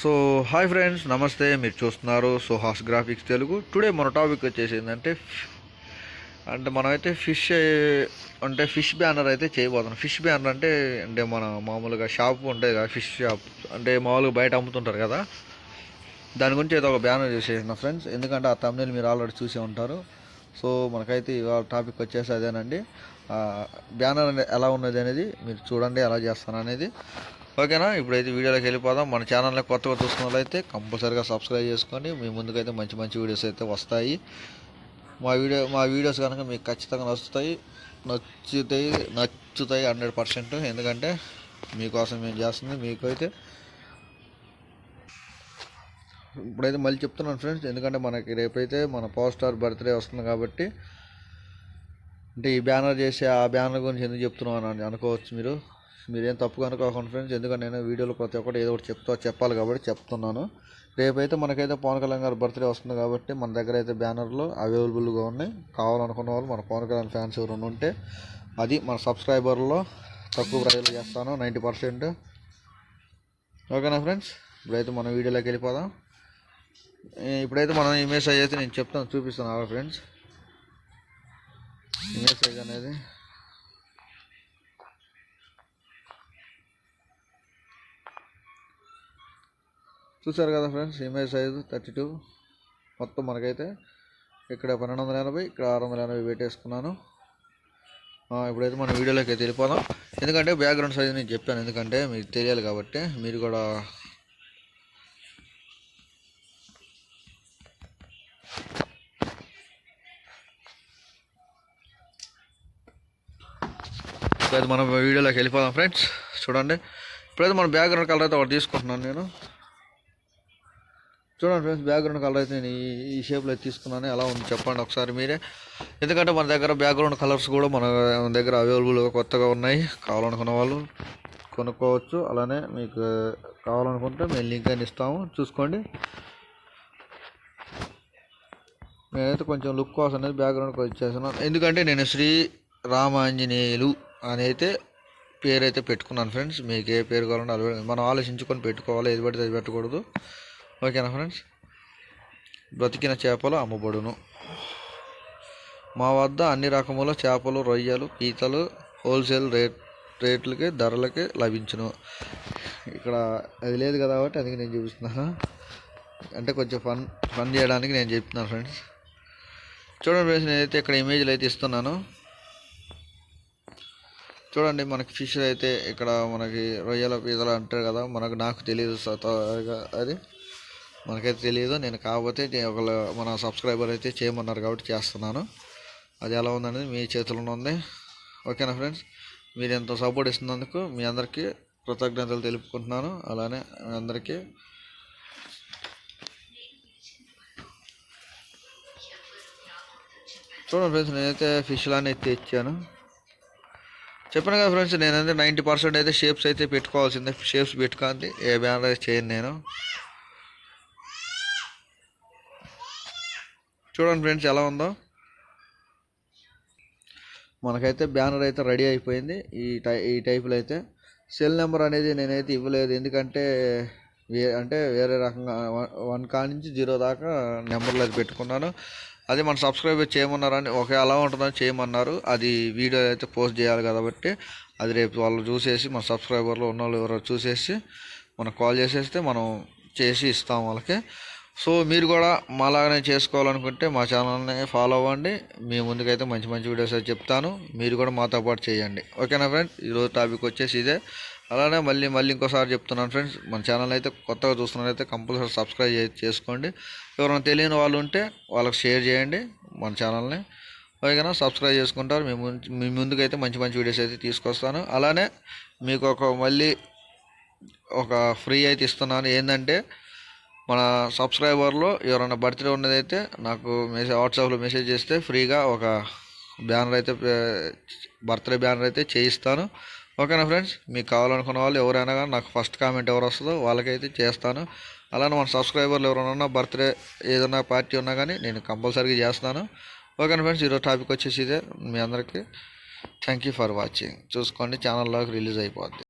So hi friends నమస్తే మీరు చూస్తున్నారు so Haas graphics Telugu today మన టాపిక్ వచ్చేసి ఏంటంటే అంటే మనమైతే ఫిష్ అంటే ఫిష్ బ్యానర్ అయితే చేయబోతున్నాం. ఫిష్ బ్యానర్ అంటే అంటే మన మామూలుగా షాప్ ఉంటుంది కదా ఫిష్ షాప్ అంటే మామూలుగా బయట అమ్ముతుంటారు కదా. దాని గురించి ఏదో ఒక బ్యానర్ చేసేసిన ఫ్రెండ్స్ ఎందుకంటే ఆ తమిళ మీరు ఆల్రెడీ చూసే ఉంటారు. సో మనకైతే ఇవాళ టాపిక్ వచ్చేసి అదేనండి. బ్యానర్ అనేది ఎలా ఉన్నది అనేది మీరు చూడండి ఎలా చేస్తాను అనేది. ఓకేనా? ఇప్పుడైతే వీడియోలోకి వెళ్ళిపోదాం. మన ఛానల్ని కొత్తగా చూస్తున్న వాళ్ళైతే కంపల్సరీగా సబ్స్క్రైబ్ చేసుకోండి మీ ముందుకైతే మంచి మంచి వీడియోస్ అయితే వస్తాయి. మా వీడియో మా వీడియోస్ కనుక మీకు ఖచ్చితంగా నచ్చుతాయి. నచ్చుతాయి నచ్చుతాయి హండ్రెడ్ పర్సెంట్. ఎందుకంటే మీకోసం మేము చేస్తుంది మీకు అయితే ఇప్పుడైతే మళ్ళీ చెప్తున్నాను ఫ్రెండ్స్. ఎందుకంటే మనకి రేపైతే మన పవర్ స్టార్ బర్త్డే వస్తుంది కాబట్టి అంటే ఈ బ్యానర్ చేసి ఆ బ్యానర్ గురించి ఎందుకు చెప్తున్నాను అని అనుకోవచ్చు మీరు. మీరేం తప్పుగా అనుకోకండి ఫ్రెండ్స్ ఎందుకంటే నేను వీడియోలో ప్రతి ఒక్కటి ఏదో ఒకటి చెప్తా చెప్పాలి కాబట్టి చెప్తున్నాను. రేపైతే మనకైతే పవన్ కళ్యాణ్ గారి బర్త్డే వస్తుంది కాబట్టి మన దగ్గర అయితే బ్యానర్లు అవైలబుల్గా ఉన్నాయి. కావాలనుకున్న వాళ్ళు మన పవన్ కళ్యాణ్ ఫ్యాన్స్ ఎవరైనా ఉంటే అది మన సబ్స్క్రైబర్లో తక్కువ ప్రైజ్లో చేస్తాను నైంటీ పర్సెంట్. ఓకేనా ఫ్రెండ్స్? ఇప్పుడైతే మనం వీడియోలోకి వెళ్ళిపోదాం. ఇప్పుడైతే మనం ఇమేజ్ అయితే నేను చెప్తాను చూపిస్తాను. ఫ్రెండ్స్. ఇమేజ్ సైజ్ అనేది చూసారు కదా friends image size thirty two మొత్తం మనకైతే ఇక్కడ పన్నెండు వందల ఎనభై ఇక్కడ ఆరు వందల ఎనభై పెట్టేసుకున్నాను ఇప్పుడైతే మన వీడియోలోకి అయితే వెళ్ళిపోదాం. ఎందుకంటే బ్యాక్గ్రౌండ్ సైజ్ నేను చెప్పాను. ఎందుకంటే మీకు తెలియాలి కాబట్టి మీరు కూడా ఇప్పుడైతే మనం వీడియోలోకి వెళ్ళిపోదాం ఫ్రెండ్స్. చూడండి. ఇప్పుడైతే మన బ్యాక్గ్రౌండ్ కలర్ అయితే ఒకటి తీసుకుంటున్నాను నేను. చూడండి ఫ్రెండ్స్ బ్యాక్గ్రౌండ్ కలర్ అయితే నేను ఈ- షేప్లో అయితే తీసుకున్నాను. ఎలా ఉంది చెప్పండి ఒకసారి మీరే. ఎందుకంటే మన దగ్గర బ్యాక్గ్రౌండ్ కలర్స్ కూడా మన మన దగ్గర అవైలబుల్గా కొత్తగా ఉన్నాయి. కావాలనుకున్న వాళ్ళు కొనుక్కోవచ్చు. అలానే మీకు కావాలనుకుంటే మేము లింక్ అని ఇస్తాము. చూసుకోండి. నేనైతే కొంచెం లుక్ కోసం అనేది బ్యాక్గ్రౌండ్కి వచ్చేసాను ఎందుకంటే నేను శ్రీ రామాంజనేయులు అని అయితే పేరు అయితే పెట్టుకున్నాను ఫ్రెండ్స్. మీకు ఏ పేరు కావాలంటే అది మనం ఆలోచించుకొని పెట్టుకోవాలి. ఏది పడితే అది పెట్టకూడదు. ఓకేనా ఫ్రెండ్స్? బ్రతికిన చేపలు అమ్మబడును. మా వద్ద అన్ని రకముల చేపలు రొయ్యలు పీతలు హోల్సేల్ రేట్ రేట్లకి ధరలకి లభించును. ఇక్కడ అది లేదు కదా కాబట్టి అందుకే నేను చూపిస్తున్నాను. అంటే కొంచెం ఫన్ ఫన్ చేయడానికి నేను చెప్తున్నాను ఫ్రెండ్స్. చూడండి ఫ్రెండ్స్ నేనైతే ఇక్కడ ఇమేజ్లు అయితే ఇస్తున్నాను. చూడండి మనకి ఫిష్ అయితే ఇక్కడ మనకి రొయ్యల పీతలు అంటారు కదా మనకు నాకు తెలియదు అది. మనకైతే తెలియదు నేను కాకపోతే నే- ఒకళ్ళు మన సబ్స్క్రైబర్ అయితే చేయమన్నారు కాబట్టి చేస్తున్నాను. అది ఎలా ఉందనేది మీ చేతుల్లో ఉంది. ఓకేనా ఫ్రెండ్స్? మీరు ఎంతో సపోర్ట్ ఇస్తున్నందుకు మీ అందరికీ కృతజ్ఞతలు తెలుపుకుంటున్నాను. అలానే మీ అందరికీ చూడండి ఫ్రెండ్స్ నేనైతే ఫిష్ లానే తెచ్చాను. చెప్పాను కదా ఫ్రెండ్స్ నేనైతే నైంటీ పర్సెంట్ అయితే షేప్స్ అయితే పెట్టుకోవాల్సిందే. షేప్స్ పెట్టుకోండి ఏ బ్యానర్ అయితే చేయను నేను. చూడండి ఫ్రెండ్స్ ఎలా ఉందో. మనకైతే బ్యానర్ అయితే రెడీ అయిపోయింది. ఈ టై ఈ టైపులో అయితే సెల్ నెంబర్ అనేది నేనైతే ఇవ్వలేదు. ఎందుకంటే వే అంటే వేరే రకంగా వన్- వన్ కా నుంచి జీరో దాకా నెంబర్లు అది పెట్టుకున్నాను. అది మన సబ్స్క్రైబర్ చేయమన్నారని ఒక ఎలా ఉంటుందని చేయమన్నారు. అది వీడియో అయితే పోస్ట్ చేయాలి కాబట్టి అది రేపు వాళ్ళు చూసేసి మన సబ్స్క్రైబర్లో ఉన్న వాళ్ళు ఎవరో చూసేసి మనకు కాల్ చేసేస్తే మనం చేసి ఇస్తాం వాళ్ళకి. సో మీరు కూడా మాలాగానే చేసుకోవాలనుకుంటే మా ఛానల్ని ఫాలో అవ్వండి. మీ ముందుకైతే మంచి మంచి వీడియోస్ అయితే చెప్తాను. మీరు కూడా మాతో పాటు చేయండి. ఓకేనా ఫ్రెండ్స్? ఈరోజు టాపిక్ వచ్చేసి ఇదే. అలానే మళ్ళీ మళ్ళీ ఇంకోసారి చెప్తున్నాను ఫ్రెండ్స్. మన ఛానల్ అయితే కొత్తగా చూస్తున్నారైతే కంపల్సరీ సబ్స్క్రైబ్ చేసుకోండి. ఎవరైనా తెలియని వాళ్ళు ఉంటే వాళ్ళకి షేర్ చేయండి మన ఛానల్ని. ఓకేనా? సబ్స్క్రైబ్ చేసుకుంటారు. మీ మీ ముందుకైతే మంచి మంచి వీడియోస్ అయితే తీసుకొస్తాను. అలానే మీకు ఒక మళ్ళీ ఒక ఫ్రీ అయితే ఇస్తున్నాను. ఏంటంటే మన సబ్స్క్రైబర్లో ఎవరైనా బర్త్డే ఉన్నదైతే నాకు మెసేజ్ వాట్సాప్లో మెసేజ్ చేస్తే ఫ్రీగా ఒక బ్యానర్ అయితే బర్త్డే బ్యానర్ అయితే చేయిస్తాను. ఓకేనా ఫ్రెండ్స్? మీకు కావాలనుకున్న వాళ్ళు ఎవరైనా కానీ నాకు ఫస్ట్ కామెంట్ ఎవరు వస్తుందో వాళ్ళకైతే చేస్తాను. అలానే మన సబ్స్క్రైబర్లు ఎవరైనా ఉన్నా బర్త్డే ఏదైనా పార్టీ ఉన్నా కానీ నేను కంపల్సరీగా చేస్తాను. ఓకేనా ఫ్రెండ్స్? ఈరోజు టాపిక్ వచ్చేసి ఇదే. మీ అందరికీ థ్యాంక్ యూ ఫర్ వాచింగ్. చూసుకోండి ఛానల్లోకి రిలీజ్ అయిపోద్ది.